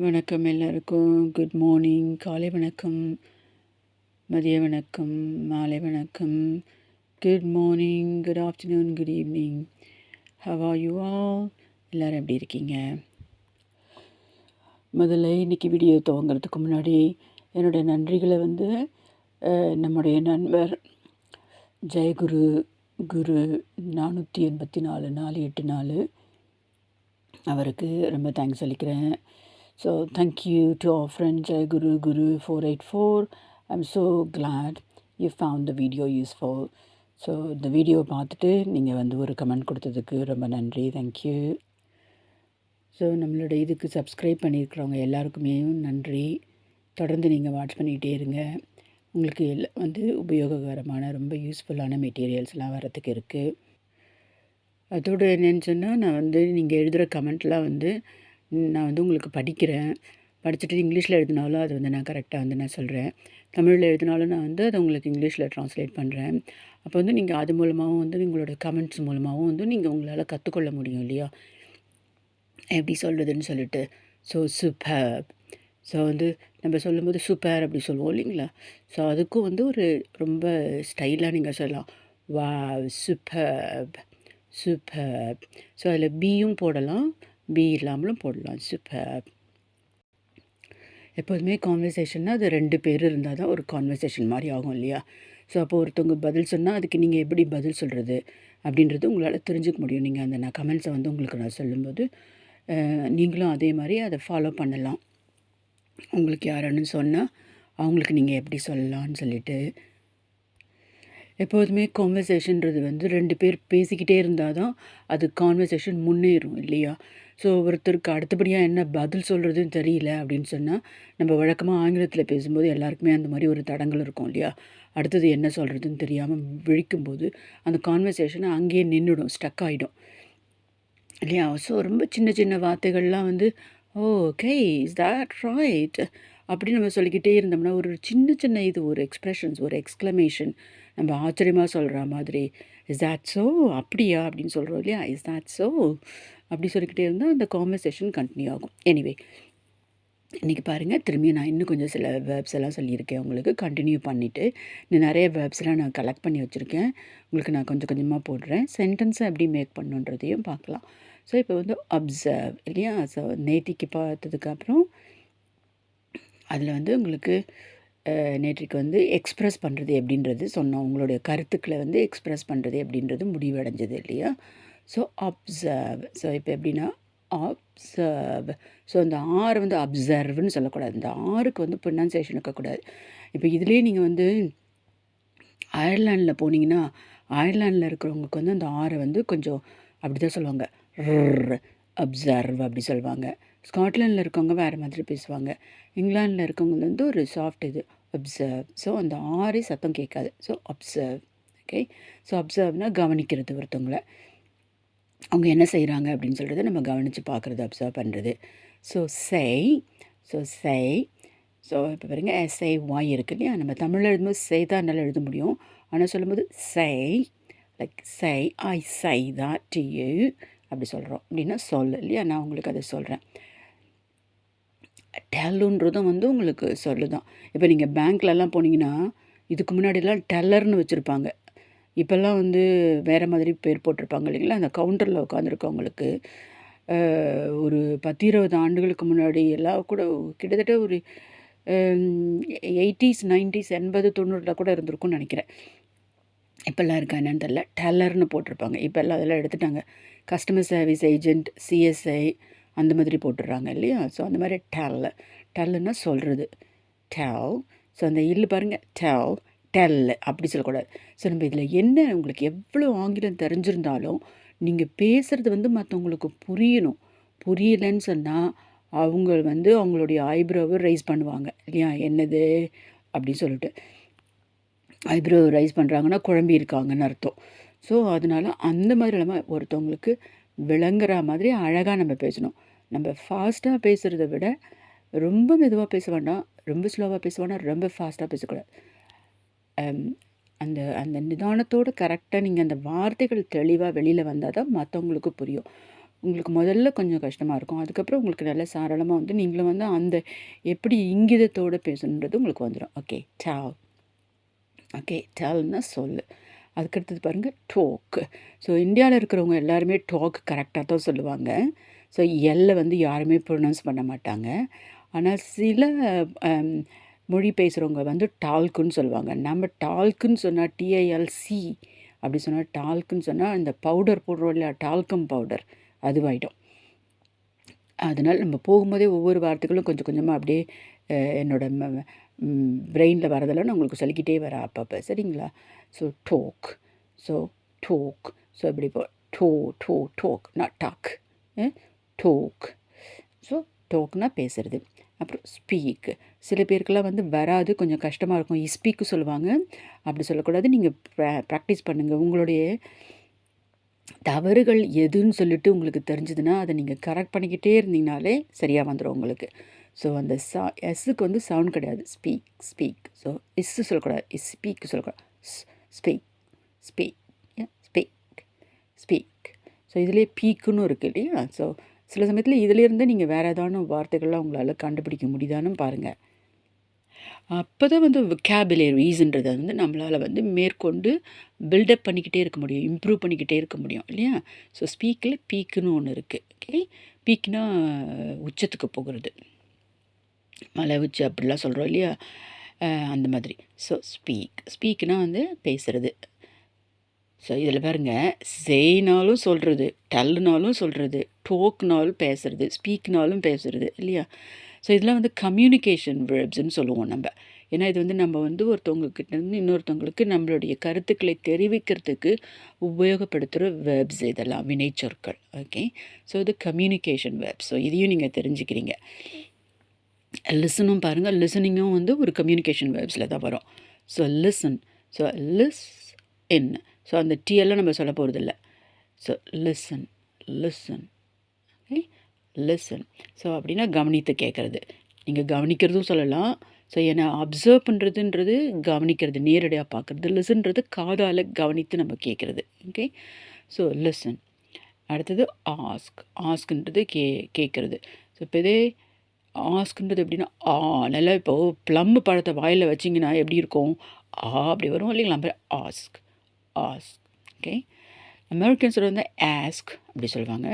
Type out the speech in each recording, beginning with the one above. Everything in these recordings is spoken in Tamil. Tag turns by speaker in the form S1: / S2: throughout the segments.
S1: வணக்கம் எல்லாருக்கும். குட் மார்னிங் காலை வணக்கம். மதிய வணக்கம். மாலை வணக்கம். Good morning good afternoon good evening how are you all எல்லோரும் எப்படி இருக்கீங்க? முதல்ல இன்றைக்கி வீடியோ துவங்கிறதுக்கு முன்னாடி என்னுடைய நன்றிகளை வந்து நம்முடைய நண்பர் ஜெயகுரு குரு நானூற்றி எண்பத்தி நாலு நாலு எட்டு நாலு. அவருக்கு ரொம்ப தேங்க்ஸ் சொல்லிக்கிறேன் so thank you to our friend Guru Guru four eight four so glad you found you video the video useful so இந்த வீடியோ பார்த்துட்டு நீங்கள் வந்து ஒரு கமெண்ட் கொடுத்ததுக்கு ரொம்ப நன்றி. தேங்க்யூ ஸோ நம்மளோட இதுக்கு சப்ஸ்கிரைப் பண்ணியிருக்கிறவங்க எல்லாருக்குமே நன்றி. தொடர்ந்து நீங்கள் வாட்ச் பண்ணிகிட்டே இருங்க. உங்களுக்கு எல்லா வந்து உபயோககரமான ரொம்ப யூஸ்ஃபுல்லான மெட்டீரியல்ஸ்லாம் வரத்துக்கு இருக்குது அதோடு என்னன்னு சொன்னால் நான் வந்து நீங்கள் எழுதுகிற கமெண்ட்லாம் வந்து நான் வந்து உங்களுக்கு படிக்கிறேன். படிச்சுட்டு இங்கிலீஷில் எழுதினாலும் அது வந்து நான் கரெக்டாக வந்து நான் சொல்கிறேன் தமிழில் எழுதினாலும் நான் வந்து அதை உங்களுக்கு இங்கிலீஷில் ட்ரான்ஸ்லேட் பண்ணுறேன் அப்போ வந்து நீங்கள் அது மூலமாகவும் வந்து உங்களோட கமெண்ட்ஸ் மூலமாகவும் வந்து நீங்கள் உங்களால் கற்றுக்கொள்ள முடியும் இல்லையா? எப்படி சொல்கிறதுன்னு சொல்லிட்டு. ஸோ சூப்பர் ஸோ வந்து நம்ம சொல்லும்போது சூப்பர் அப்படி சொல்லுவோம் இல்லைங்களா? ஸோ அதுக்கும் வந்து ஒரு ரொம்ப ஸ்டைலாக நீங்கள் சொல்லலாம். வா சூப்பர் சூப்பர் ஸோ அதில் பியும் போடலாம். பி இல்லாமலும் போடலாம். சூப்பர் எப்போதுமே கான்வர்சேஷன்னா அது ரெண்டு பேர் இருந்தால் தான் ஒரு கான்வர்சேஷன் மாதிரி ஆகும் இல்லையா? ஸோ அப்போ ஒருத்தவங்க பதில் சொன்னால் அதுக்கு நீங்கள் எப்படி பதில் சொல்கிறது அப்படின்றது உங்களால் தெரிஞ்சுக்க முடியும். நீங்கள் அந்த நான் கமெண்ட்ஸை வந்து உங்களுக்கு நான் சொல்லும்போது நீங்களும் அதே மாதிரி அதை ஃபாலோ பண்ணலாம். உங்களுக்கு யாருன்னு சொன்னால் அவங்களுக்கு நீங்கள் எப்படி சொல்லலாம்னு சொல்லிட்டு. எப்போதுமே கான்வர்சேஷன்றது வந்து ரெண்டு பேர் பேசிக்கிட்டே இருந்தால் தான் அது கான்வர்சேஷன் முன்னேறும் இல்லையா? ஸோ ஒருத்தருக்கு அடுத்தபடியாக என்ன பதில் சொல்கிறதுன்னு தெரியல அப்படின்னு சொன்னால் நம்ம வழக்கமாக ஆங்கிலத்தில் பேசும்போது எல்லாருக்குமே அந்த மாதிரி ஒரு தடங்கள் இருக்கும் இல்லையா? அடுத்தது என்ன சொல்கிறதுன்னு தெரியாமல் விழிக்கும்போது அந்த கான்வர்சேஷனை அங்கேயே நின்றுடும் ஸ்டக் ஆகிடும் இல்லையா? ஸோ ரொம்ப சின்ன சின்ன வார்த்தைகள்லாம் வந்து ஓகே இஸ் தட் ரைட் அப்படி நம்ம சொல்லிக்கிட்டே இருந்தோம்னா ஒரு சின்ன சின்ன இது ஒரு எக்ஸ்ப்ரெஷன்ஸ் ஒரு எக்ஸ்க்ளமேஷன் நம்ம ஆச்சரியமாக சொல்கிற மாதிரி இஸ் தட் ஸோ அப்படியா? அப்படின்னு சொல்கிறோம் இல்லையா? இஸ் தட் ஸோ அப்படி சொல்லிக்கிட்டே இருந்தால் அந்த கான்வர்சேஷன் கண்டினியூ ஆகும். எனிவே இன்றைக்கி பாருங்கள் திரும்பி நான் இன்னும் கொஞ்சம் சில வேர்ப்ஸ் எல்லாம் சொல்லியிருக்கேன். உங்களுக்கு கண்டினியூ பண்ணிவிட்டு இன்னும் நிறைய வேர்ப்ஸ்லாம் நான் கலெக்ட் பண்ணி வச்சுருக்கேன். உங்களுக்கு நான் கொஞ்சம் கொஞ்சமாக போடுறேன். சென்டென்ஸை எப்படி மேக் பண்ணுன்றதையும் பார்க்கலாம். ஸோ இப்போ வந்து அப்சர்வ் இல்லையா? ஸோ நேத்திக்கு பார்த்ததுக்கப்புறம் அதில் வந்து உங்களுக்கு நேற்றுக்கு வந்து எக்ஸ்ப்ரெஸ் பண்ணுறது எப்படின்றது சொன்னோம். உங்களுடைய கருத்துக்களை வந்து எக்ஸ்ப்ரெஸ் பண்ணுறது எப்படின்றது முடிவடைஞ்சது இல்லையா? ஸோ அப்சர்வ் ஸோ இப்போ எப்படின்னா அப்சர்வ் ஸோ அந்த ஆறு வந்து அப்சர்வ்னு சொல்லக்கூடாது. இந்த ஆறுக்கு வந்து ப்ரொனன்சியேஷன் இருக்கக்கூடாது. இப்போ இதுலேயே நீங்கள் வந்து அயர்லாண்டில் போனீங்கன்னா அயர்லாண்டில் இருக்கிறவங்களுக்கு வந்து அந்த ஆறை வந்து கொஞ்சம் அப்படி தான் சொல்லுவாங்க அப்சர்வ் அப்படி சொல்லுவாங்க. ஸ்காட்லாண்டில் இருக்கவங்க வேறு மாதிரி பேசுவாங்க. இங்கிலாண்டில் இருக்கவங்க வந்து ஒரு சாஃப்ட் இது அப்சர்வ் ஸோ அந்த ஆறே சத்தம் கேட்காது. ஸோ அப்சர்வ் ஓகே ஸோ அப்சர்வ்னால் கவனிக்கிறது ஒருத்தவங்கள. அவங்க என்ன செய்கிறாங்க அப்படின்னு சொல்கிறத நம்ம கவனித்து பார்க்குறது அப்சர்வ் பண்ணுறது ஸோ செய் ஸோ செய் ஸோ இப்போ பாருங்க எஸ்ஐ வாய் இருக்கு இல்லையா? நம்ம தமிழில் எழுதும்போது செய் தான் என்னால் எழுத முடியும். ஆனால் சொல்லும்போது செய் லைக் சை ஐ சை தான் டி you அப்படி சொல்கிறோம் அப்படின்னா சொல் இல்லையா? நான் உங்களுக்கு அதை சொல்கிறேன் டெல்லுன்றதும் வந்து உங்களுக்கு சொல்லு தான் இப்போ நீங்கள் பேங்க்லலாம் போனீங்கன்னா இதுக்கு முன்னாடிலாம் டெல்லர்னு வச்சுருப்பாங்க. இப்போல்லாம் வந்து வேறு மாதிரி பேர் போட்டிருப்பாங்க இல்லைங்களா? அந்த கவுண்டரில் உட்காந்துருக்கவங்களுக்கு ஒரு பத்து இருபது ஆண்டுகளுக்கு முன்னாடி எல்லாம் கூட கிட்டத்தட்ட ஒரு எயிட்டிஸ் நைன்டிஸ் எண்பது தொண்ணூறில் கூட இருந்திருக்கும்னு நினைக்கிறேன். இப்போல்லாம் இருக்கா என்னன்னு தெரில டெல்லர்னு போட்டிருப்பாங்க. இப்போல்லாம் அதெல்லாம் எடுத்துட்டாங்க. கஸ்டமர் சர்வீஸ் ஏஜென்ட் சிஎஸ்ஐ அந்த மாதிரி போட்டுடுறாங்க இல்லையா? ஸோ அந்த மாதிரி டெல்ல டெல்லுன்னா சொல்கிறது டெல். ஸோ அந்த இல்லு பாருங்கள் டெல். டெல் அப்படி சொல்லக்கூடாது. ஸோ நம்ம இதில் என்ன உங்களுக்கு எவ்வளோ ஆங்கிலம் தெரிஞ்சிருந்தாலும் நீங்கள் பேசுகிறது வந்து மற்றவங்களுக்கு புரியணும். புரியலைன்னு சொன்னால் அவங்க வந்து அவங்களுடைய ஐப்ரோவை ரைஸ் பண்ணுவாங்க. இல்லையா? என்னது? அப்படின்னு சொல்லிட்டு. ஐப்ரோ ரைஸ் பண்ணுறாங்கன்னா குழம்பி இருக்காங்கன்னு அர்த்தம். ஸோ அதனால அந்த மாதிரி இல்லாமல் ஒருத்தவங்களுக்கு விளங்குற மாதிரி அழகாக நம்ம பேசணும். நம்ம ஃபாஸ்ட்டாக பேசுகிறத விட ரொம்ப மெதுவாக பேச வேண்டாம். ரொம்ப ஸ்லோவாக பேச வேண்டாம். ரொம்ப ஃபாஸ்ட்டாக பேசக்கூடாது. அந்த அந்த நிதானத்தோடு கரெக்டாக நீங்கள் அந்த வார்த்தைகள் தெளிவாக வெளியில் வந்தால் தான் மற்றவங்களுக்கு புரியும். உங்களுக்கு முதல்ல கொஞ்சம் கஷ்டமாக இருக்கும். அதுக்கப்புறம் உங்களுக்கு நல்ல சாரளமாக வந்து நீங்களும் வந்து அந்த எப்படி இங்கிதத்தோடு பேசணுன்றது உங்களுக்கு வந்துடும் ஓகே டேல் ஓகே டால்னா சொல்லு. அதுக்கடுத்தது பாருங்கள் டோக்கு ஸோ இந்தியாவில் இருக்கிறவங்க எல்லாருமே டோக் கரெக்டாக தான் சொல்லுவாங்க. ஸோ எல்லை வந்து யாருமே ப்ரொனவுன்ஸ் பண்ண மாட்டாங்க. ஆனால் சில மொழி பேசுகிறவங்க வந்து டால்க்குன்னு சொல்லுவாங்க. நம்ம டால்க்குன்னு சொன்னால் டிஐஎல்சி அப்படி சொன்னால் டால்க்குன்னு சொன்னால் இந்த பவுடர் போடுறோம் இல்லையா? Talcum powder. அதுவாயிடும். அதனால் நம்ம போகும்போதே ஒவ்வொரு வார்த்தைகளும் கொஞ்சம் கொஞ்சமாக அப்படியே என்னோட பிரெயினில் வரதெல்லாம் நான் உங்களுக்கு சொல்லிக்கிட்டே வரேன் அப்பப்போ. சரிங்களா? So talk so talk so இப்படி போ to to talk not talk talk so டோக்னா பேசுகிறது அப்புறம் ஸ்பீக் சில பேருக்கெல்லாம் வந்து வராது கொஞ்சம் கஷ்டமாக இருக்கும். இஸ்பீக்கு சொல்லுவாங்க. அப்படி சொல்லக்கூடாது. நீங்கள் ப்ராக்டிஸ் பண்ணுங்கள் உங்களுடைய தவறுகள் எதுன்னு சொல்லிட்டு உங்களுக்கு தெரிஞ்சதுன்னா அதை நீங்கள் கரெக்ட் பண்ணிக்கிட்டே இருந்தீங்கனாலே சரியாக வந்துடும் உங்களுக்கு. ஸோ அந்த சா எஸ்ஸுக்கு வந்து சவுண்ட் கிடையாது. ஸ்பீக் ஸ்பீக் ஸோ இஸ்ஸு சொல்லக்கூடாது. இஸ் ஸ்பீக் சொல்லக்கூடாது. Speak speak speak speak so இதுலேயே பீக்குன்னு இருக்குது இல்லையா? ஸோ சில சமயத்தில் இதிலேருந்து நீங்கள் வேறு ஏதான வார்த்தைகள்லாம் உங்களால் கண்டுபிடிக்க முடியுதான்னு பாருங்கள் அப்போ தான் வந்து விக்காபுலேரிஸ்ன்றதை வந்து நம்மளால் வந்து மேற்கொண்டு பில்டப் பண்ணிக்கிட்டே இருக்க முடியும் இம்ப்ரூவ் பண்ணிக்கிட்டே இருக்க முடியும் இல்லையா? ஸோ ஸ்பீக்கில் பீக்குன்னு ஒன்று இருக்குது ஓகே பீக்னா உச்சத்துக்கு போகிறது. மலை உச்சி அப்படிலாம் சொல்கிறோம் இல்லையா? அந்த மாதிரி. ஸோ ஸ்பீக் ஸ்பீக்னால் வந்து பேசுகிறது ஸோ இதில் பாருங்கள் செய்னாலும் சொல்கிறது டல்லுனாலும் சொல்கிறது டோக்னாலும் பேசுகிறது ஸ்பீக்னாலும் பேசுகிறது இல்லையா? ஸோ இதெல்லாம் வந்து கம்யூனிகேஷன் வேர்ப்ஸ்ன்னு சொல்லுவோம் நம்ம. ஏன்னா இது வந்து நம்ம வந்து ஒருத்தவங்கக்கிட்ட இருந்து இன்னொருத்தவங்களுக்கு நம்மளுடைய கருத்துக்களை தெரிவிக்கிறதுக்கு உபயோகப்படுத்துகிற வேர்ப்ஸ் இதெல்லாம் வினைச்சொற்கள் ஓகே ஸோ இது கம்யூனிகேஷன் வேர்ப்ஸ் ஸோ இதையும் நீங்கள் தெரிஞ்சுக்கிறீங்க. லிசனும் பாருங்கள் லிசனிங்கும் வந்து ஒரு கம்யூனிகேஷன் வேர்ப்ஸில் தான் வரும். So listen so listen so அந்த டீயெல்லாம் நம்ம சொல்ல போகிறதில்ல so listen listen okay listen so அப்படின்னா கவனித்து கேட்குறது. நீங்கள் கவனிக்கிறதும் சொல்லலாம். ஸோ என்னை அப்சர்வ் பண்ணுறதுன்றது கவனிக்கிறது நேரடியாக பார்க்குறது. லிசன்றது காதால் கவனித்து நம்ம கேட்குறது. ஓகே ஸோ லிசன் அடுத்தது ஆஸ்க் ஆஸ்க்ன்றது கே கேட்குறது. ஸோ இப்போ இதே ஆஸ்க்ன்றது எப்படின்னா ஆ நல்லா இப்போது ப்ளம் பழத்தை வாயில் வச்சிங்கன்னா எப்படி இருக்கும்? ஆ அப்படி வரும். இல்லைங்களா? ஆஸ்க் ஆஸ்க் ஓகே அமெரிக்கன்ஸ் வந்து ஆஸ்க் அப்படி சொல்லுவாங்க.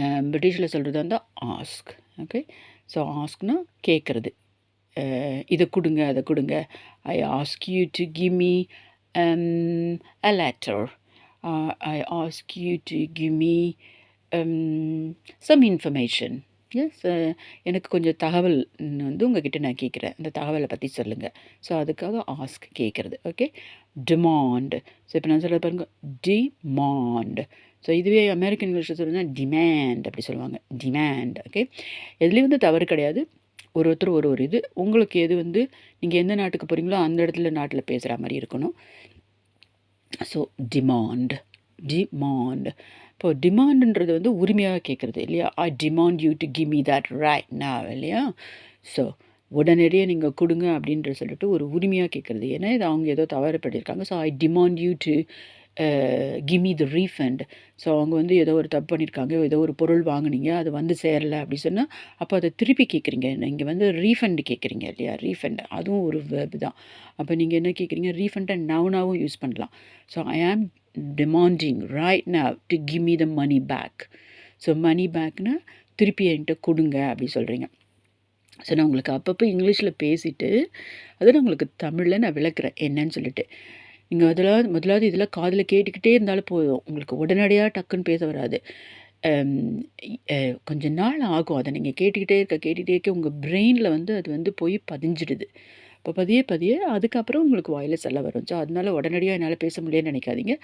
S1: Um, பிரிட்டிஷில் சொல்கிறது வந்து ஆஸ்க் ஓகே ஸோ ஆஸ்க்னா கேட்குறது இதை கொடுங்க அதை கொடுங்க. I ask you to give me a letter I ask you to give me some information yes எனக்கு கொஞ்சம் தகவல் வந்து உங்ககிட்ட நான் கேட்குறேன் அந்த தகவலை பற்றி சொல்லுங்கள் ஸோ அதுக்காக ஆஸ்க் கேட்குறது ஓகே டிமாண்ட் ஸோ இப்போ நான் சொல்ல பாருங்கள் டிமாண்ட் ஸோ இதுவே அமெரிக்கன் இங்கிலீஷில் சொல்லுங்கள் டிமேண்ட் அப்படி சொல்லுவாங்க. டிமேண்ட் ஓகே எதுலேயும் வந்து தவறு கிடையாது. ஒரு ஒருத்தர் ஒரு ஒரு இது. உங்களுக்கு எது வந்து நீங்கள் எந்த நாட்டுக்கு போகிறீங்களோ அந்த இடத்துல நாட்டில் பேசுகிற மாதிரி இருக்கணும். ஸோ டிமாண்ட் டிமாண்ட் இப்போ டிமாண்டுன்றது வந்து உரிமையாக கேட்குறது இல்லையா? I demand you to give me that right நான் இல்லையா? ஸோ உடனடியாக நீங்கள் கொடுங்க அப்படின்ற சொல்லிட்டு ஒரு உரிமையாக கேட்குறது ஏன்னா இது அவங்க ஏதோ தவறு பண்ணியிருக்காங்க so I demand you to give me the refund so அவங்க வந்து ஏதோ ஒரு தப்பு பண்ணியிருக்காங்க ஏதோ ஒரு பொருள் வாங்கினீங்க. அது வந்து சேரலை அப்படி சொன்னால் அப்போ அதை திருப்பி கேட்குறீங்க நீங்கள் வந்து ரீஃபண்ட் கேட்குறீங்க இல்லையா? ரீஃபண்ட் அதுவும் ஒரு வேர்பு தான். அப்போ நீங்கள் என்ன கேட்குறீங்க ரீஃபண்டை நவுனாகவும் யூஸ் பண்ணலாம். So I am demanding right now to give me the money back so money பேக்னால் திருப்பி என்கிட்ட கொடுங்க அப்படி சொல்கிறீங்க ஸோ நான் உங்களுக்கு அப்பப்போ இங்கிலீஷில் பேசிவிட்டு அதை நான் உங்களுக்கு தமிழில் நான் விளக்குறேன். என்னன்னு சொல்லிட்டு. நீங்கள் முதலாவது முதலாவது இதெல்லாம் காதில் கேட்டுக்கிட்டே இருந்தாலும் போதும். உங்களுக்கு உடனடியாக டக்குன்னு பேச வராது. கொஞ்ச நாள் ஆகும். அதை நீங்கள் கேட்டுக்கிட்டே இருக்க கேட்டுக்கிட்டே இருக்க உங்கள் பிரெயினில் வந்து அது வந்து போய் பதிஞ்சிடுது. இப்போ பதிய பதிய அதுக்கப்புறம் உங்களுக்கு வாயில் செல்ல வரும். ஸோ அதனால உடனடியாக என்னால் பேச முடியலன்னு நினைக்காதீங்க.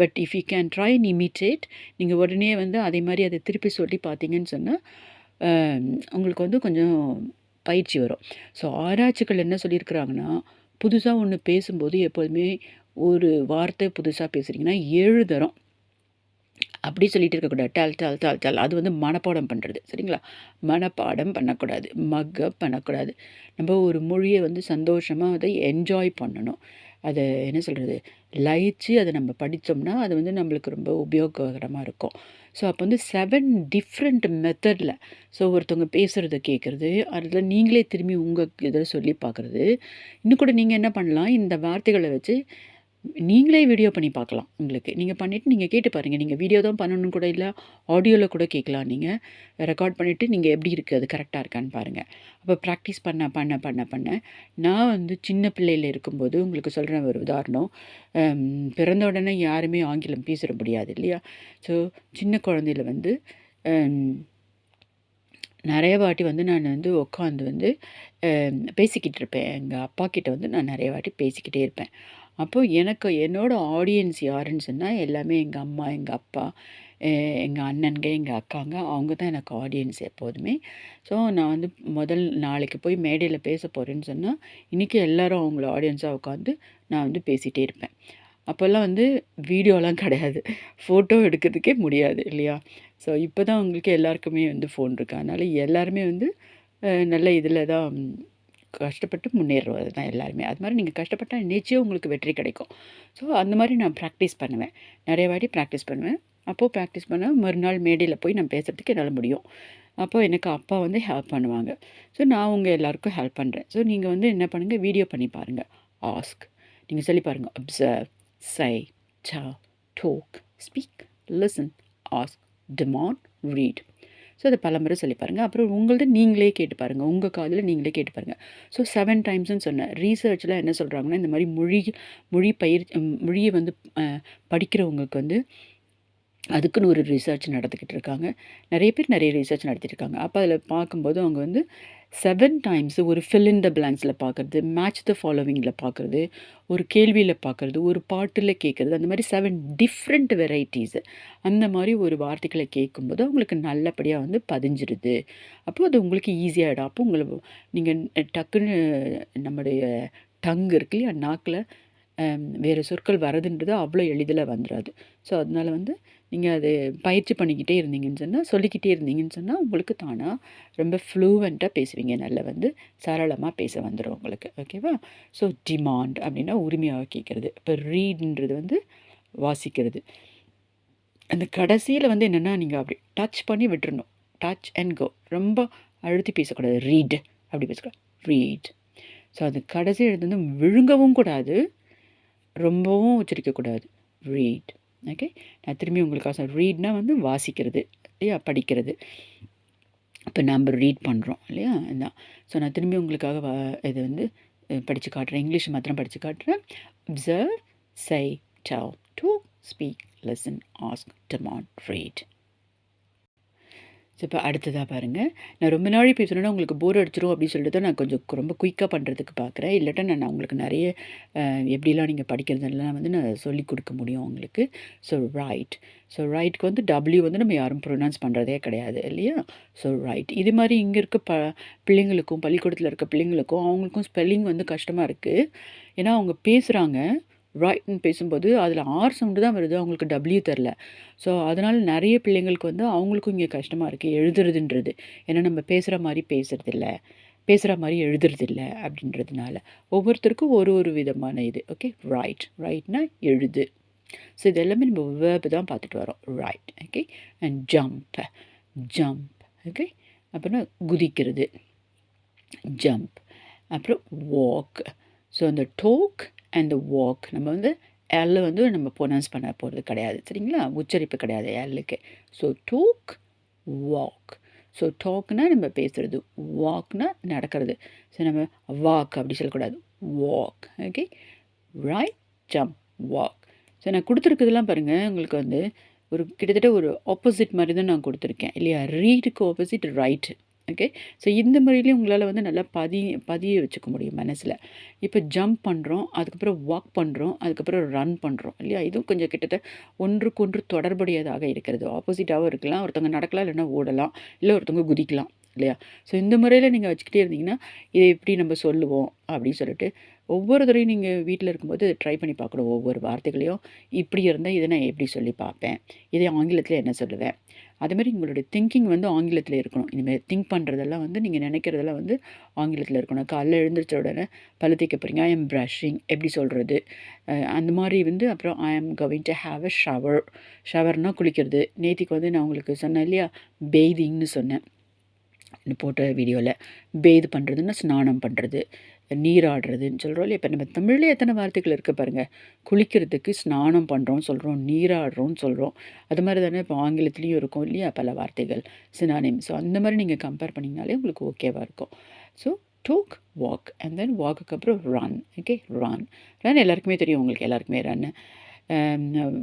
S1: But if you can try imitate நீங்கள் உடனே வந்து அதே மாதிரி அதை திருப்பி சொல்லி பார்த்தீங்கன்னு சொன்னால் உங்களுக்கு வந்து கொஞ்சம் பயிற்சி வரும். ஸோ ஆராய்ச்சிகள் என்ன சொல்லியிருக்கிறாங்கன்னா புதுசாக ஒன்று பேசும்போது எப்போதுமே ஒரு வார்த்தை புதுசாக பேசுகிறீங்கன்னா ஏழு தரம். அப்படி சொல்லிட்டு இருக்கக்கூடாது. டால் டால் டால் டால். அது வந்து மனப்பாடம் பண்ணுறது சரிங்களா? மனப்பாடம் பண்ணக்கூடாது. மக்கப் பண்ணக்கூடாது. நம்ம ஒரு மொழியை வந்து சந்தோஷமாக அதை என்ஜாய் பண்ணணும். அதை என்ன சொல்கிறது லயிச்சு அதை நம்ம படித்தோம்னா அது வந்து நம்மளுக்கு ரொம்ப உபயோககரமாக இருக்கும். ஸோ அப்போ வந்து செவன் டிஃப்ரெண்ட் மெத்தடில் ஸோ ஒருத்தவங்க பேசுகிறத கேட்குறது அதில் நீங்களே திரும்பி உங்கள் இதை சொல்லி பார்க்குறது இன்னும் கூட நீங்கள் என்ன பண்ணலாம் இந்த வார்த்தைகளை வச்சு நீங்களே வீடியோ பண்ணி பார்க்கலாம் உங்களுக்கு. நீங்கள் பண்ணிவிட்டு நீங்கள் கேட்டு பாருங்கள் நீங்கள் வீடியோ தான் பண்ணணும் கூட இல்லை ஆடியோவில் கூட கேட்கலாம். நீங்கள் ரெக்கார்ட் பண்ணிவிட்டு நீங்கள் எப்படி இருக்குது அது கரெக்டாக இருக்கான்னு பாருங்கள் அப்போ ப்ராக்டிஸ் பண்ண பண்ண பண்ண பண்ண நான் வந்து சின்ன பிள்ளையில் இருக்கும்போது உங்களுக்கு சொல்கிறேன் ஒரு உதாரணம். பிறந்த உடனே யாருமே ஆங்கிலம் பேசிட முடியாது இல்லையா? ஸோ சின்ன குழந்தையில வந்து நிறைய வாட்டி வந்து நான் வந்து உட்காந்து வந்து பேசிக்கிட்டு இருப்பேன். எங்கள் அப்பா கிட்ட வந்து நான் நிறைய வாட்டி பேசிக்கிட்டே இருப்பேன். அப்போது எனக்கு என்னோடய ஆடியன்ஸ் யாருன்னு சொன்னால் எல்லாமே எங்கள் அம்மா எங்கள் அப்பா எங்கள் அண்ணனுங்க எங்கள் அக்காங்க அவங்க தான் எனக்கு ஆடியன்ஸ் எப்போதுமே. ஸோ நான் வந்து முதல் நாளைக்கு போய் மேடையில் பேச போகிறேன்னு சொன்னால் இன்றைக்கி எல்லோரும் அவங்கள ஆடியன்ஸாக உட்காந்து நான் வந்து பேசிகிட்டே இருப்பேன். அப்போல்லாம் வந்து வீடியோலாம் கிடையாது. ஃபோட்டோ எடுக்கிறதுக்கே முடியாது இல்லையா? ஸோ இப்போ தான் அவங்களுக்கு எல்லாருக்குமே வந்து ஃபோன் இருக்குது அதனால் எல்லாருமே வந்து நல்ல இதில் தான் கஷ்டப்பட்டு முன்னேறுவது தான் எல்லாருமே. அது மாதிரி நீங்கள் கஷ்டப்பட்டால் நிச்சயம் உங்களுக்கு வெற்றி கிடைக்கும். ஸோ அந்த மாதிரி நான் ப்ராக்டிஸ் பண்ணுவேன். நிறைய வாட்டி ப்ராக்டிஸ் பண்ணுவேன். அப்போது ப்ராக்டிஸ் பண்ணால் மறுநாள் மேடையில் போய் நான் பேசுகிறதுக்கு என்னால் முடியும். அப்போது எனக்கு அப்பா வந்து ஹெல்ப் பண்ணுவாங்க. ஸோ நான் உங்கள் எல்லாருக்கும் ஹெல்ப் பண்ணுறேன் ஸோ நீங்கள் வந்து என்ன பண்ணுங்கள் வீடியோ பண்ணி பாருங்கள் ஆஸ்க் நீங்கள் சொல்லி பாருங்கள் அப்சர்வ் சை சா talk speak listen ask demand read so அதை பல முறை சொல்லி பாருங்கள் அப்புறம் உங்கள்ட்ட நீங்களே கேட்டு பாருங்கள் உங்கள் காதில் நீங்களே கேட்டு பாருங்கள் ஸோ செவன் டைம்ஸ்னு சொன்னேன். ரீசர்ச்சில் என்ன சொல்கிறாங்கன்னா இந்த மாதிரி மொழி மொழி பயிர் மொழியை வந்து படிக்கிறவங்களுக்கு வந்து அதுக்குன்னு ஒரு ரிசர்ச் நடத்திக்கிட்டு இருக்காங்க. நிறைய பேர் நிறைய ரிசர்ச் நடத்திட்டுருக்காங்க அப்போ அதில் பார்க்கும்போது அவங்க வந்து செவன் டைம்ஸ் ஒரு ஃபில் இன் த பிளாங்க்ஸில் பார்க்குறது மேட்ச் த ஃபாலோவிங்கில் பார்க்குறது ஒரு கேள்வியில் பார்க்குறது ஒரு பாட்டில் கேட்குறது அந்த மாதிரி செவன் டிஃப்ரெண்ட் வெரைட்டிஸு அந்த மாதிரி ஒரு வார்த்தைகளை கேட்கும்போது உங்களுக்கு நல்லபடியாக வந்து பதிஞ்சிருது. அப்போது அது உங்களுக்கு ஈஸியாகிடும் அப்போ உங்களை நீங்கள் டக்குன்னு நம்முடைய டங் இருக்கு இல்லையா நாக்கில் வேறு சொற்கள் வரதுன்றது அவ்வளோ எளிதில் வந்துடாது ஸோ அதனால் வந்து நீங்கள் அது பயிற்சி பண்ணிக்கிட்டே இருந்தீங்கன்னு சொன்னால் சொல்லிக்கிட்டே இருந்தீங்கன்னு சொன்னால் உங்களுக்கு தானாக ரொம்ப ஃப்ளூவெண்ட்டாக பேசுவீங்க. நல்லா வந்து சரளமாக பேச வந்துடும் உங்களுக்கு. ஓகேவா ஸோ டிமாண்ட் அப்படின்னா உரிமையாக கேட்குறது. இப்போ ரீடுன்றது வந்து வாசிக்கிறது. அந்த கடைசியில் வந்து என்னென்னா நீங்கள் அப்படி டச் பண்ணி விட்டுறணும். டச் அண்ட் கோ ரொம்ப அழுத்தி பேசக்கூடாது. ரீட் அப்படி பேசக்கூடாது. ரீட் ஸோ அது கடைசி எழுத்து வந்து விழுங்கவும் கூடாது. ரொம்பவும் உச்சரிக்கக்கூடாது. ரீட் ஓகே நான் திரும்பி உங்களுக்காக சொல் ரீட்னால் வந்து வாசிக்கிறது இல்லையா? படிக்கிறது. இப்போ நம்ம ரீட் பண்ணுறோம் இல்லையா? இதுதான் ஸோ நான் திரும்பி உங்களுக்காக வா இது வந்து படித்து காட்டுறேன். இங்கிலீஷ் மாத்திரம் படித்து காட்டுறேன். Observe psi tau to speak listen ask demand read so இப்போ அடுத்ததாக பாருங்கள் நான் ரொம்ப நாள் பேசணுன்னா உங்களுக்கு போர் அடிச்சிடும் அப்படின்னு சொல்லிட்டு தான் நான் கொஞ்சம் ரொம்ப குயிக்காக பண்ணுறதுக்கு பார்க்குறேன் இல்லாட்டா நான் உங்களுக்கு நிறைய எப்படிலாம் நீங்கள் படிக்கிறதுலாம் வந்து நான் சொல்லிக் கொடுக்க முடியும் உங்களுக்கு. ஸோ ரைட் ஸோ ரைட்க்கு வந்து டபிள்யூ வந்து நம்ம யாரும் ப்ரொனவுன்ஸ் பண்ணுறதே கிடையாது இல்லையா? ஸோ ரைட் இது மாதிரி இங்கே இருக்க ப பிள்ளைங்களுக்கும் பள்ளிக்கூடத்தில் இருக்க பிள்ளைங்களுக்கும் அவங்களுக்கும் ஸ்பெல்லிங் வந்து கஷ்டமாக இருக்குது ஏன்னா அவங்க பேசுகிறாங்க ரைட்னு பேசும்போது அதில் ஆர் சவுண்டு தான் வருது. அவங்களுக்கு டபிள்யூ தெரில ஸோ அதனால் நிறைய பிள்ளைங்களுக்கு வந்து அவங்களுக்கும் இங்கே கஷ்டமாக இருக்குது எழுதுறதுன்றது. ஏன்னா நம்ம பேசுகிற மாதிரி பேசுகிறதில்ல பேசுகிற மாதிரி எழுதுறதில்ல அப்படின்றதுனால. ஒவ்வொருத்தருக்கும் ஒரு ஒரு விதமான இது. ஓகே ரைட் ரைட்னா எழுது. ஸோ இது எல்லாமே நம்ம வேர்பு தான் பார்த்துட்டு வரோம். Right okay and jump jump okay அப்புறம் குதிக்கிறது. ஜம்ப் அப்புறம் வாக் ஸோ அந்த டோக் அண்ட் வாக் நம்ம வந்து எல் வந்து நம்ம ப்ரொனவுன்ஸ் பண்ண போகிறது கிடையாது சரிங்களா? உச்சரிப்பு கிடையாது எல்லுக்கு ஸோ டோக் வாக் ஸோ டாக்னா நம்ம பேசுகிறது வாக்னா நடக்கிறது. ஸோ நம்ம வாக் அப்படி சொல்லக்கூடாது. Walk okay right jump walk so நான் கொடுத்துருக்குதெல்லாம் பாருங்கள் உங்களுக்கு வந்து ஒரு கிட்டத்தட்ட ஒரு ஆப்போசிட் மாதிரி தான் நான் கொடுத்துருக்கேன் இல்லையா? ரீடுக்கு ஆப்போசிட் ரைட்டு ஓகே ஸோ இந்த முறையிலையும் உங்களால் வந்து நல்லா பதி பதிய வச்சுக்க முடியும் மனசில். இப்போ ஜம்ப் பண்ணுறோம் அதுக்கப்புறம் வாக் பண்ணுறோம் அதுக்கப்புறம் ரன் பண்ணுறோம் இல்லையா? இதுவும் கொஞ்சம் கிட்டத்தட்ட ஒன்றுக்கொன்று தொடர்புடையதாக இருக்கிறது. ஆப்போசிட்டாகவும் இருக்கலாம். ஒருத்தவங்க நடக்கலாம் இல்லைன்னா ஓடலாம் இல்லை ஒருத்தவங்க குதிக்கலாம் இல்லையா? ஸோ இந்த முறையில் நீங்கள் வச்சுக்கிட்டே இருந்தீங்கன்னா இதை எப்படி நம்ம சொல்லுவோம் அப்படின்னு சொல்லிட்டு ஒவ்வொரு தடையும் நீங்கள் வீட்டில் இருக்கும்போது ட்ரை பண்ணி பார்க்கணும். ஒவ்வொரு வார்த்தைகளையும். இப்படி இருந்தால் இதை நான் எப்படி சொல்லி பார்ப்பேன்? இதை ஆங்கிலத்தில் என்ன சொல்லுவேன்? அதுமாரி உங்களுடைய திங்கிங் வந்து ஆங்கிலத்தில் இருக்கணும். இனிமேல் திங்க் பண்ணுறதெல்லாம் வந்து நீங்கள் நினைக்கிறதெல்லாம் வந்து ஆங்கிலத்தில் இருக்கணும். காலைல எழுந்திரிச்ச உடனே பல்லு தேய்க்க போகிறீங்க ஐ எம் ப்ரஷிங் எப்படி சொல்கிறது அந்த மாதிரி வந்து அப்புறம் I am going to have a shower ஷவர்னால் குளிக்கிறது. நேத்திக்கு வந்து நான் உங்களுக்கு சொன்னேன் இல்லையா? பெய்திங்னு சொன்னேன். போட்ட வீடியோவில் பேது பண்ணுறதுன்னா ஸ்நானம் பண்ணுறது நீராடுறதுன்னு சொல்கிறோம் இல்லையா? இப்போ நம்ம தமிழ்லேயே எத்தனை வார்த்தைகள் இருக்குது பாருங்கள் குளிக்கிறதுக்கு ஸ்நானம் பண்ணுறோம் சொல்கிறோம் நீராடுறோம்னு சொல்கிறோம் அது மாதிரி தானே இப்போ ஆங்கிலத்துலேயும் இருக்கும் இல்லையா பல வார்த்தைகள் சினானிம் ஸோ அந்த மாதிரி நீங்கள் கம்பேர் பண்ணிங்கனாலே உங்களுக்கு ஓகேவாக இருக்கும். So talk walk and then வாக்குக்கு அப்புறம் ரன் ஓகே ரன் ரன் எல்லாருக்குமே தெரியும் உங்களுக்கு எல்லாருக்குமே ரன்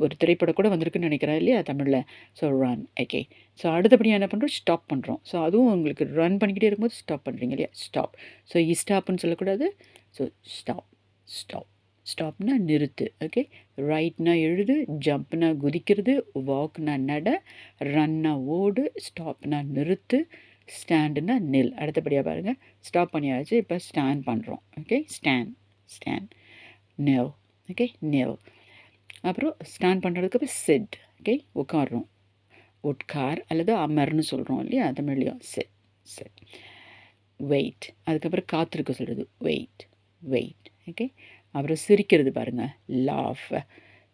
S1: ஒரு திரைப்படம் கூட வந்திருக்குன்னு நினைக்கிறேன் இல்லையா தமிழில்? ஸோ ரன் ஓகே ஸோ அடுத்தபடியாக என்ன பண்ணுறோம் ஸ்டாப் பண்ணுறோம் ஸோ அதுவும் உங்களுக்கு ரன் பண்ணிக்கிட்டே இருக்கும்போது ஸ்டாப் பண்ணுறீங்க இல்லையா? ஸ்டாப் ஸோ இ ஸ்டாப்னு சொல்லக்கூடாது. ஸோ ஸ்டாப் ஸ்டாப் ஸ்டாப்னா நிறுத்து. ஓகே ரைட்னா எழுது ஜம்ப்னா குதிக்கிறது வாக்னா நட ரன்னா ஓடு ஸ்டாப்னா நிறுத்து ஸ்டாண்டுனா நில். அடுத்தபடியாக பாருங்கள் ஸ்டாப் பண்ணியாச்சு. இப்போ ஸ்டாண்ட் பண்ணுறோம் ஓகே ஸ்டாண்ட் ஸ்டாண்ட் நெவ் ஓகே நெவ் அப்புறம் ஸ்டாண்ட் பண்ணுறதுக்கு அப்புறம் செட் ஓகே உட்காடுறோம் உட்கார் அல்லது அமர்னு சொல்கிறோம் இல்லையா? தமிழ்லையும் செட் செட் வெயிட் அதுக்கப்புறம் காத்திருக்க சொல்கிறது வெயிட் வெயிட் ஓகே அப்புறம் சிரிக்கிறது பாருங்கள் லாஃப்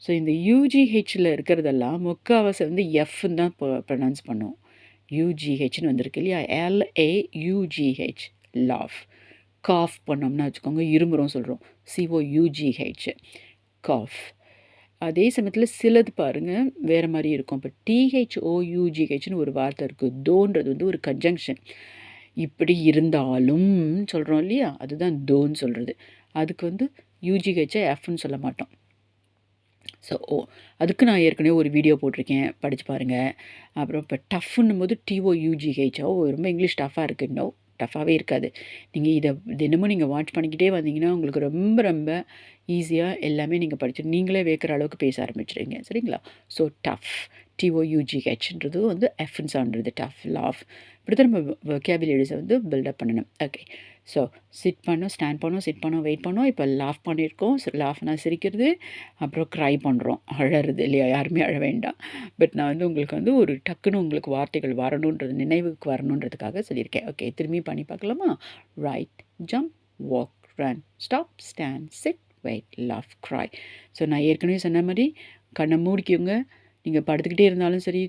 S1: ஸோ இந்த யூஜிஹெச்சில் இருக்கிறதெல்லாம் முக்கால்வாசி வந்து எஃப்னு தான் ப்ரொனவுன்ஸ் பண்ணுவோம். யூஜிஹெச்னு வந்திருக்கு இல்லையா? எல்ஏ யூஜிஹெச் லாஃப் காஃப் பண்ணோம்னா வச்சுக்கோங்க இருமுறோம் சொல்கிறோம் சிஓ யூஜிஹெச் காஃப் அதே சமயத்தில் சிலது பாருங்கள் வேறு மாதிரி இருக்கும். இப்போ டிஹெச்ஓயூஜிஹெச்னு ஒரு வார்த்தை இருக்குது தோன்றது வந்து ஒரு கன்ஜங்ஷன் இப்படி இருந்தாலும் சொல்கிறோம் இல்லையா? அதுதான் தோன்னு சொல்கிறது அதுக்கு வந்து யூஜிஹெச்சை எஃப்னு சொல்ல மாட்டோம். ஸோ ஓ அதுக்கு நான் ஏற்கனவே ஒரு வீடியோ போட்டிருக்கேன். படித்து பாருங்கள் அப்புறம் இப்போ டஃப்னும் போது டிஓ யூஜிஹெச்சோ ரொம்ப இங்கிலீஷ் டஃப்பாக இருக்குன்னோ டஃப்பாகவே இருக்காது. நீங்கள் இதை தினமும் நீங்கள் வாட்ச் பண்ணிக்கிட்டே வந்தீங்கன்னா உங்களுக்கு ரொம்ப ரொம்ப ஈஸியாக எல்லாமே நீங்கள் படிச்சு நீங்களே வைக்கிற அளவுக்கு பேச ஆரம்பிச்சிடுங்க சரிங்களா? ஸோ டஃப் டிஓயூஜிஹெச்ன்றது வந்து எஃப்னு சான்றது டஃப் லாஃப் இப்படி தான் நம்ம வெக்காபுலரிஸை வந்து பில்டப் பண்ணணும். ஓகே ஸோ சிட் பண்ணோம் ஸ்டாண்ட் பண்ணோம் சிட் பண்ணோம் வெயிட் பண்ணோம் இப்போ லாஃப் பண்ணியிருக்கோம். லாஃப்னா சிரிக்கிறது அப்புறம் க்ரை பண்ணுறோம் அழறது இல்லையா? யாருமே அழ வேண்டாம். பட் நான் வந்து உங்களுக்கு வந்து ஒரு டக்குன்னு உங்களுக்கு வார்த்தைகள் வரணுன்றது நினைவுக்கு வரணுன்றதுக்காக சொல்லியிருக்கேன். ஓகே திரும்பி பண்ணி பார்க்கலாமா? Right jump walk run stop stand sit wait love cry so நான் ஏற்கனவே சொன்ன மாதிரி கண்ணை மூடிக்கோங்க. நீங்கள் படுத்துக்கிட்டே இருந்தாலும் சரி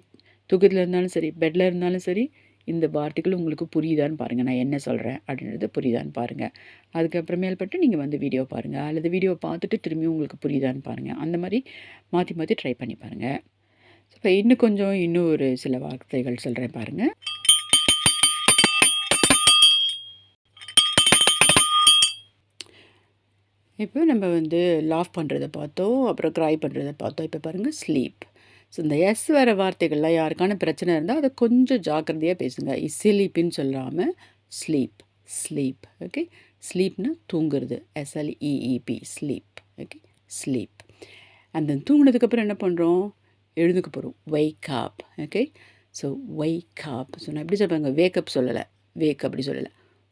S1: தூக்கத்தில் இருந்தாலும் சரி பெட்டில் இருந்தாலும் சரி இந்த வார்த்தைகள் உங்களுக்கு புரியுதான்னு பாருங்கள் நான் என்ன சொல்கிறேன் அப்படின்றது புரியுதான்னு பாருங்கள் அதுக்கப்புறமேல்பட்டு நீங்கள் வந்து வீடியோ பாருங்கள் அல்லது வீடியோ பார்த்துட்டு திரும்பியும் உங்களுக்கு புரியுதான்னு பாருங்கள் அந்த மாதிரி மாற்றி மாற்றி ட்ரை பண்ணி பாருங்கள் இப்போ இன்னும் கொஞ்சம் இன்னும் ஒரு சில வார்த்தைகள் சொல்கிறேன் பாருங்கள் இப்போ நம்ம வந்து லாஃப் பண்ணுறதை பார்த்தோம். அப்புறம் க்ரை பண்ணுறதை பார்த்தோம். இப்போ பாருங்கள் ஸ்லீப் ஸோ இந்த எஸ் வர வார்த்தைகள்லாம் யாருக்கான பிரச்சனை இருந்தால் அதை கொஞ்சம் ஜாக்கிரதையாக பேசுங்க. இசிலிப்பின்னு சொல்லாமல் ஸ்லீப் ஸ்லீப் ஓகே ஸ்லீப்னா தூங்குறது. எஸ்எல்இஇபி ஸ்லீப் ஓகே ஸ்லீப் அந்த தூங்கினதுக்கப்புறம் என்ன பண்ணுறோம் எழுந்துக்க போகிறோம் வைக் அப் ஓகே ஸோ வைக் அப் ஸோ நான் எப்படி சொல்லுவாங்க வேக்கப் சொல்லலை. வேக் அப்படி சொல்லலை.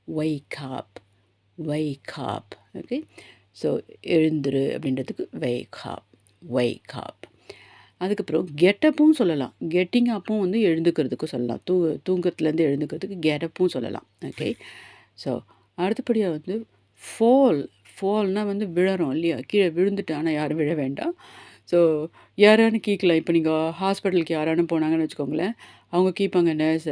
S1: வைக் அப் வைக் அப் ஓகே ஸோ எழுந்துரு அப்படின்றதுக்கு வைகாப் அப் வைக் அப் அதுக்கப்புறம் கெட்டப்பும் சொல்லலாம். கெட்டிங் அப்பும் வந்து எழுந்துக்கிறதுக்கும் சொல்லலாம். தூ தூங்கத்துலேருந்து எழுந்துக்கிறதுக்கு கெட்டப்பும் சொல்லலாம். ஓகே ஸோ அடுத்தபடியாக வந்து ஃபால் ஃபால்னால் வந்து விழறோம் இல்லையா? கீழே விழுந்துட்டு ஆனால் யாரும் விழ வேண்டாம். ஸோ யாரானு கேட்கலாம். இப்போ நீங்கள் ஹாஸ்பிட்டலுக்கு யாரானு போனாங்கன்னு வச்சுக்கோங்களேன். அவங்க கேட்பாங்க nurse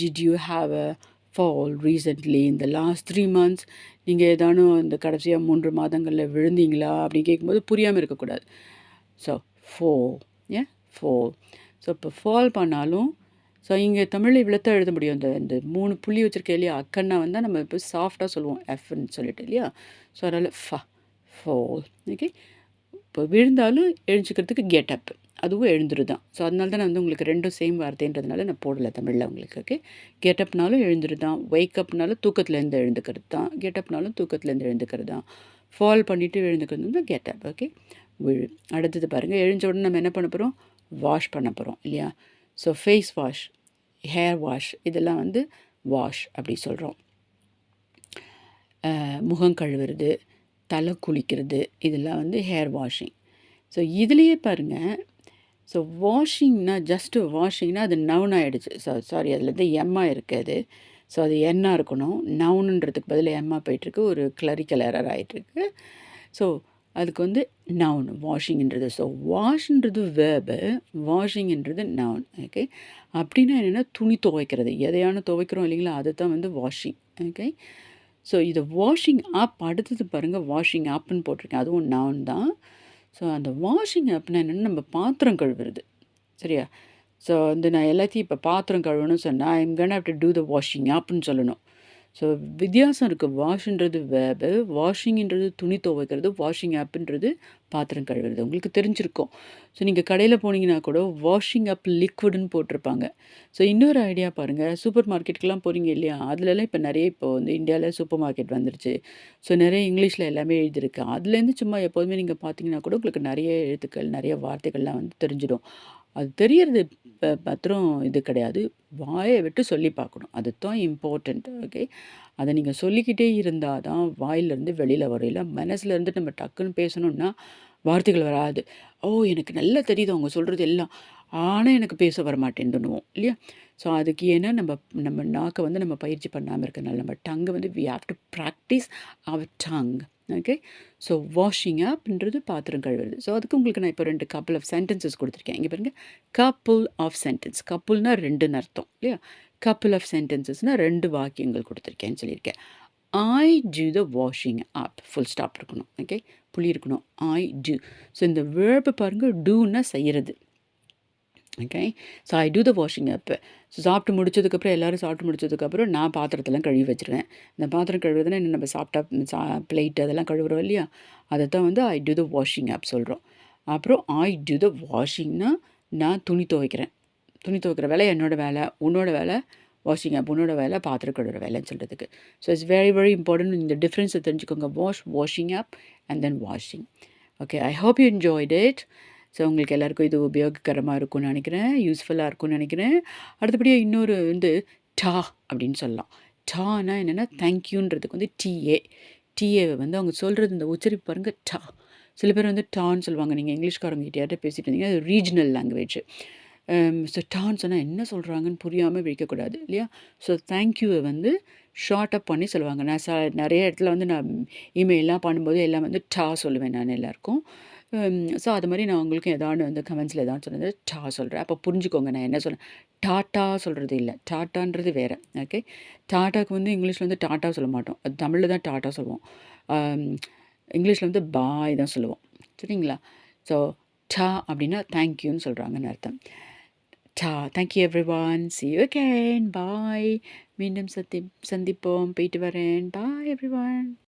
S1: did you have a fall recently இந்த லாஸ்ட் த்ரீ மந்த்ஸ் நீங்கள் ஏதானும் இந்த கடைசியாக மூன்று மாதங்களில் விழுந்தீங்களா? அப்படின்னு கேட்கும்போது புரியாமல் இருக்கக்கூடாது. ஸோ ஃபோ ஏ ஃபோ ஸோ இப்போ ஃபால் பண்ணாலும் ஸோ இங்கே தமிழில் இவ்வளோத்தான் எழுத முடியும். இந்த இந்த மூணு புள்ளி வச்சுருக்கேன் இல்லையா அக்கன்னா வந்தால் நம்ம இப்போ சாஃப்டாக சொல்லுவோம். எஃப்னு சொல்லிட்டு இல்லையா? ஸோ அதனால் ஃப ஃபோல் ஓகே இப்போ விழுந்தாலும் எழுஞ்சிக்கிறதுக்கு கெட் அப் அதுவும் எழுந்துருதான். ஸோ அதனால தான் நான் வந்து உங்களுக்கு ரெண்டும் சேம் வார்த்தைன்றதுனால நான் போடலை தமிழில் உங்களுக்கு ஓகே கெட்டப்னாலும் எழுந்துருதான். வைக்கப்னாலும் தூக்கத்துலேருந்து எழுந்துக்கிறது தான் கெட்டப்னாலும் தூக்கத்துலேருந்து எழுந்துக்கிறது தான் ஃபால் பண்ணிவிட்டு எழுந்துக்கிறது வந்து கெட்டப் ஓகே விழு அடுத்தது பாருங்கள் எழுஞ்ச உடனே நம்ம என்ன பண்ண போகிறோம் வாஷ் பண்ண போகிறோம் இல்லையா? So face wash hair wash இதெல்லாம் வந்து வாஷ் அப்படி சொல்கிறோம் முகம் கழுவுறது தலை குளிக்கிறது இதெல்லாம் வந்து ஹேர் வாஷிங் ஸோ இதுலேயே பாருங்கள் ஸோ வாஷிங்னா ஜஸ்ட்டு வாஷிங்னா அது நவுன் ஆகிடுச்சு ஸோ சாரி அதில் வந்து எம்மா இருக்காது ஸோ அது என்னா இருக்கணும். நவுனுன்றதுக்கு பதில் எம்மா போயிட்டுருக்கு ஒரு கிளரிக்கல் எரர் ஆகிட்டுருக்கு ஸோ அதுக்கு வந்து நவுன் வாஷிங்ன்றது ஸோ வாஷ்ன்றது வேர்பு வாஷிங்ன்றது நவுன் ஓகே அப்படின்னா என்னென்னா துணி துவைக்கிறது. எதையான துவைக்கிறோம் இல்லைங்களா? அதை தான் வந்து வாஷிங் ஓகே ஸோ இதை வாஷிங் ஆப் அடுத்தது பாருங்கள் வாஷிங் ஆப்னு போட்டிருக்கேன். அதுவும் நவுன் தான். ஸோ அந்த வாஷிங் ஆப்னா என்னென்னா நம்ம பாத்திரம் கழுவுறது. சரியா? ஸோ வந்து நான் எல்லாத்தையும் இப்போ பாத்திரம் கழுவணும்னு சொன்னால் I'm gonna have to do the washing ஆப்னு சொல்லணும். ஸோ வித்தியாசம் இருக்குது வாஷ்ன்றது வேபு வாஷிங்கிறது துணி துவைக்கிறது வாஷிங் ஆப்புன்றது பாத்திரம் கழுவுறது. உங்களுக்கு தெரிஞ்சிருக்கும். ஸோ நீங்கள் கடையில் போனீங்கன்னா கூட வாஷிங் அப் லிக்விடுன்னு போட்டிருப்பாங்க. ஸோ இன்னொரு ஐடியா பாருங்கள் சூப்பர் மார்க்கெட்டுக்கெலாம் போகிறீங்க இல்லையா? அதுலலாம் இப்போ நிறைய இப்போ வந்து இந்தியாவில் சூப்பர் மார்க்கெட் வந்துருச்சு. ஸோ நிறைய இங்கிலீஷில் எல்லாமே எழுதியிருக்கு. அதுலேருந்து சும்மா எப்போதுமே நீங்கள் பார்த்தீங்கன்னா கூட உங்களுக்கு நிறைய எழுத்துக்கள் நிறைய வார்த்தைகள்லாம் வந்து தெரிஞ்சிடும். அது தெரியறது பத்திரம் இது கிடையாது. வாயை விட்டு சொல்லி பார்க்கணும். அதுதான் இம்பார்ட்டண்ட் ஓகே அதை நீங்கள் சொல்லிக்கிட்டே இருந்தால் தான் வாயிலேருந்து வெளியில் வரும். இல்லை மனசுலேருந்து நம்ம டக்குன்னு பேசணுன்னா வார்த்தைகள் வராது. ஓ எனக்கு நல்லா தெரியுது அவங்க சொல்கிறது எல்லாம். ஆனால் எனக்கு பேச வர மாட்டேன்னுவோம் இல்லையா? ஸோ அதுக்கு ஏன்னா நம்ம நம்ம நாக்கை வந்து நம்ம பயிற்சி பண்ணாமல் இருக்கனால நம்ம டங்கை வந்து we have to practise our tongue okay so washing அப்ன்றது பாத்திரம் கழுவுறது ஸோ அதுக்கு உங்களுக்கு நான் இப்போ ரெண்டு கப்புள் ஆஃப் சென்டென்சஸ் கொடுத்துருக்கேன். இங்கே பாருங்கள் கப்புள் ஆஃப் சென்டென்ஸ் கப்புள்னா ரெண்டுன்னு அர்த்தம் இல்லையா? கப்புள் ஆஃப் சென்டென்சஸ்னால் ரெண்டு வாக்கியங்கள் கொடுத்துருக்கேன்னு சொல்லியிருக்கேன். I do the washing up full stop இருக்கணும். ஓகே புள்ளி இருக்கணும். ஐ டூ ஸோ இந்த வேர்பு பாருங்கள் டூன்னா செய்கிறது okay so I do the washing up so சாப்பிட்டு முடிச்சதுக்கப்புறம் எல்லோரும் சாப்பிட்டு முடிச்சதுக்கப்புறம் நான் பாத்திரத்தெல்லாம் கழுவி வச்சுருவேன். இந்த பாத்திரம் கழுவுறதுனா என்ன நம்ம சாப்பிட்டா சா பிளேட் அதெல்லாம் கழுவுறோம் இல்லையா? அதை தான் வந்து I do the washing up சொல்கிறோம் அப்புறம் ஐ டூ த வாஷிங்னா நான் துணி துவைக்கிறேன். துணி துவைக்கிற வேலை என்னோடய வேலை. உன்னோட வேலை வாஷிங் ஆப் உன்னோட வேலை பாத்திரம் கழுவுற வேலைன்னு சொல்கிறதுக்கு so it's very very important இந்த டிஃப்ரென்ஸை தெரிஞ்சுக்கோங்க. Wash washing up and then washing okay I hope you enjoyed it so உங்களுக்கு எல்லாருக்கும் இது உபயோககரமாக இருக்கும்னு நினைக்கிறேன் யூஸ்ஃபுல்லாக இருக்கும்னு நினைக்கிறேன். அடுத்தபடியாக இன்னொரு வந்து டா அப்படின்னு சொல்லலாம். டானா என்னென்னா தேங்க்யூன்றதுக்கு வந்து டிஏ டிஏவை வந்து அவங்க சொல்கிறது இந்த உச்சரிப்பு பாருங்கள் டா சில பேர் வந்து டான்னு சொல்லுவாங்க. நீங்கள் இங்கிலீஷ்காரங்க பேசிட்டு பேசிகிட்டு இருந்தீங்க அது ரீஜனல் லாங்குவேஜ் ஸோ டான் சொன்னால் என்ன சொல்கிறாங்கன்னு புரியாமல் விழிக்கக்கூடாது இல்லையா? ஸோ தேங்க்யூவை வந்து ஷார்ட் அப் பண்ணி சொல்லுவாங்க. நான் ச நிறைய இடத்துல வந்து நான் இமெயிலாம் பண்ணும்போது எல்லாம் வந்து டா சொல்லுவேன் நான் எல்லாருக்கும். ஸோ அது மாதிரி நான் உங்களுக்கு ஏதாவது வந்து கமெண்ட்ஸில் ஏதாவது சொன்னது டா சொல்கிறேன் அப்போ புரிஞ்சுக்கோங்க நான் என்ன சொல்கிறேன் டாட்டா சொல்கிறது இல்லை. டாட்டான்றது வேறு. ஓகே டாட்டாக்கு வந்து இங்கிலீஷில் வந்து டாட்டா சொல்ல மாட்டோம். அது தமிழில் தான் டாட்டா சொல்லுவோம். இங்கிலீஷில் வந்து பாய் தான் சொல்லுவோம். சரிங்களா? ஸோ டா அப்படின்னா தேங்க்யூன்னு சொல்கிறாங்கன்னு அர்த்தம். டா thank you everyone see you again bye மீண்டும் சந்தி சந்திப்போம். போயிட்டு வரேன். பாய் எவ்ரி ஒன்